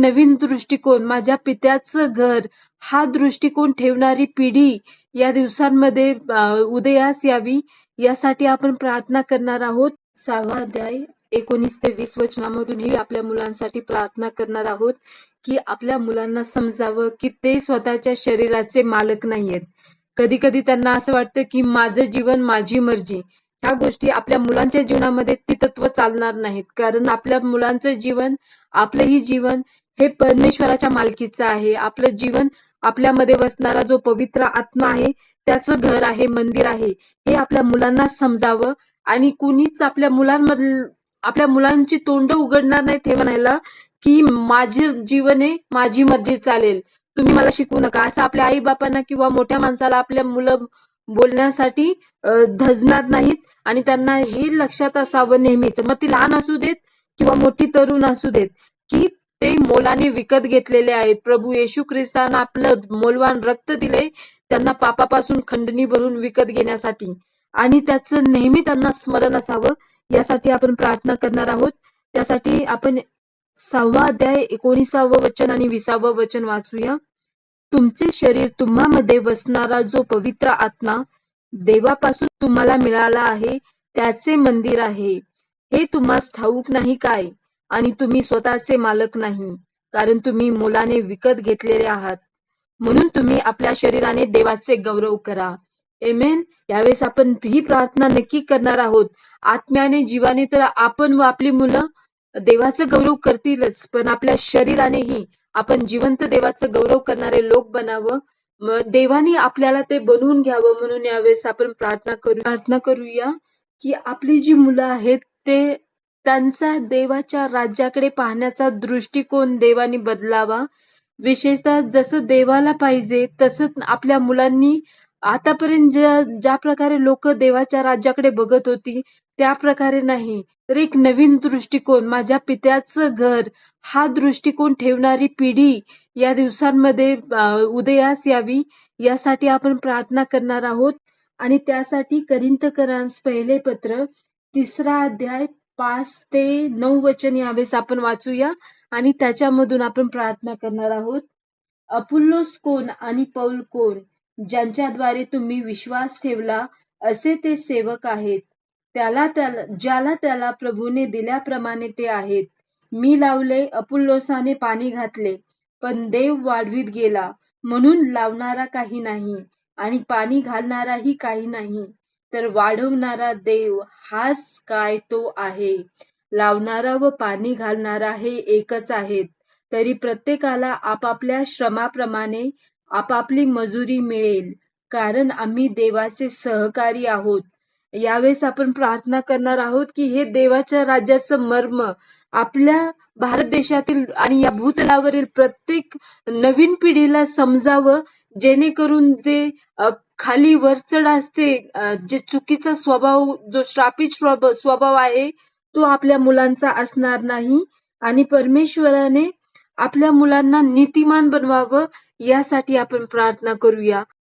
नवीन दृष्टिकोन माझ्या पित्याचं घर हा दृष्टिकोन ठेवणारी पिढी या दिवसांमध्ये उदयास यावी यासाठी आपण प्रार्थना करणार आहोत. सहावा अध्याय एकोणीस ते वीस वचनामधूनही आपल्या मुलांसाठी प्रार्थना करणार आहोत की आपल्या मुलांना समजावं की ते स्वतःच्या शरीराचे मालक नाहीयेत. कधी कधी त्यांना असं वाटतं की माझं जीवन माझी मर्जी. ह्या गोष्टी आपल्या मुलांच्या जीवनामध्ये ती तत्व चालणार नाहीत. कारण आपल्या मुलांचं जीवन आपलंही जीवन हे परमेश्वराच्या मालकीचं आहे. आपलं जीवन आपल्यामध्ये बसणारा जो पवित्र आत्मा आहे त्याचं घर आहे मंदिर आहे. हे आपल्या मुलांना समजावं आणि कुणीच आपल्या मुलांमधील आपल्या मुलांची तोंड उघडणार नाहीत हे म्हणायला की माझे जीवन आहे माझी मर्जी चालेल. तुम्ही मला शिकू नका. असं आपल्या आई बापांना किंवा मोठ्या माणसाला आपल्या मुलं बोलण्यासाठी धजणार नाहीत आणि त्यांना हे लक्षात असावं नेहमीच. मग ती लहान असू देत किंवा मोठी तरुण असू देत की ते मोलाने विकत घेतलेले आहेत. प्रभू येशू ख्रिस्तानं आपलं मोलवान रक्त दिले त्यांना पापापासून खंडणी भरून विकत घेण्यासाठी. आणि त्याचं नेहमी त्यांना स्मरण असावं यासाठी आपण प्रार्थना करणार आहोत. त्यासाठी आपण सहावा अध्याय एकोणीसावं वचन आणि विसावं वचन वाचूया. तुमचे शरीर तुम्हामध्ये वसणारा जो पवित्र आत्मा देवापासून तुम्हाला मिळाला आहे त्याचे मंदिर आहे. हे तुम्हास ठाऊक नाही काय? आणि तुम्ही स्वतःचे मालक नाही कारण तुम्ही मुलाने विकत घेतलेले आहात. म्हणून तुम्ही आपल्या शरीराने देवाचे गौरव करा. एमेन यावेळेस आपण ही प्रार्थना नक्की करणार आहोत. आत्म्याने जीवाने तर आपण व आपली मुलं देवाचं गौरव करतीलच पण आपल्या शरीरानेही आपण जिवंत देवाचं गौरव करणारे लोक बनावं. म- देवाने आपल्याला ते बनवून घ्यावं म्हणून यावेळेस आपण प्रार्थना करू प्रार्थना करूया की आपली जी मुलं आहेत ते त्यांचा देवाच्या राज्याकडे पाहण्याचा दृष्टिकोन देवाने बदलावा. विशेषतः जसं देवाला पाहिजे तसंच आपल्या मुलांनी आतापर्यंत ज्या ज्या प्रकारे लोक देवाच्या राज्याकडे बघत होती त्या प्रकारे नाही. तर एक नवीन दृष्टिकोन माझ्या पित्याचं घर हा दृष्टिकोन ठेवणारी पिढी या दिवसांमध्ये उदयास यावी यासाठी आपण प्रार्थना करणार आहोत. आणि त्यासाठी करिंतकरांस पहिले पत्र तिसरा अध्याय पाच ते नऊ वचन यावेळेस आपण वाचूया आणि त्याच्यामधून आपण प्रार्थना करणार आहोत. अपुल्लोस कोण आणि पौल कोण? ज्यांच्याद्वारे तुम्ही विश्वास ठेवला असे ते सेवक आहेत. त्याला त्याला ज्याला त्याला प्रभूने दिल्याप्रमाणे ते आहेत. मी लावले अपुल्लोसाने पाणी घातले पण देव वाढवीत गेला. म्हणून लावणारा काही नाही आणि पाणी घालणाराही काही नाही. तर वाढवणारा देव हाच काय तो आहे. लावणारा व पाणी घालणारा हे एकच आहेत. तरी प्रत्येकाला आपापल्या श्रमाप्रमाणे आपापली मजुरी मिळेल. कारण आम्ही देवाचे सहकारी आहोत. यावेळेस आपण प्रार्थना करणार आहोत की हे देवाच्या राज्याचं मर्म आपल्या भारत देशातील आणि या भूतलावरील प्रत्येक नवीन पिढीला समजावं जेणेकरून जे खाली खाली वरचढ असते. जे चुकीचा स्वभाव जो श्रापित स्वभाव आहे तो आपल्या मुलांचा असणार नाही. आणि परमेश्वराने आपल्या मुलांना नीतिमान बनवावं यासाठी आपण प्रार्थना करूया.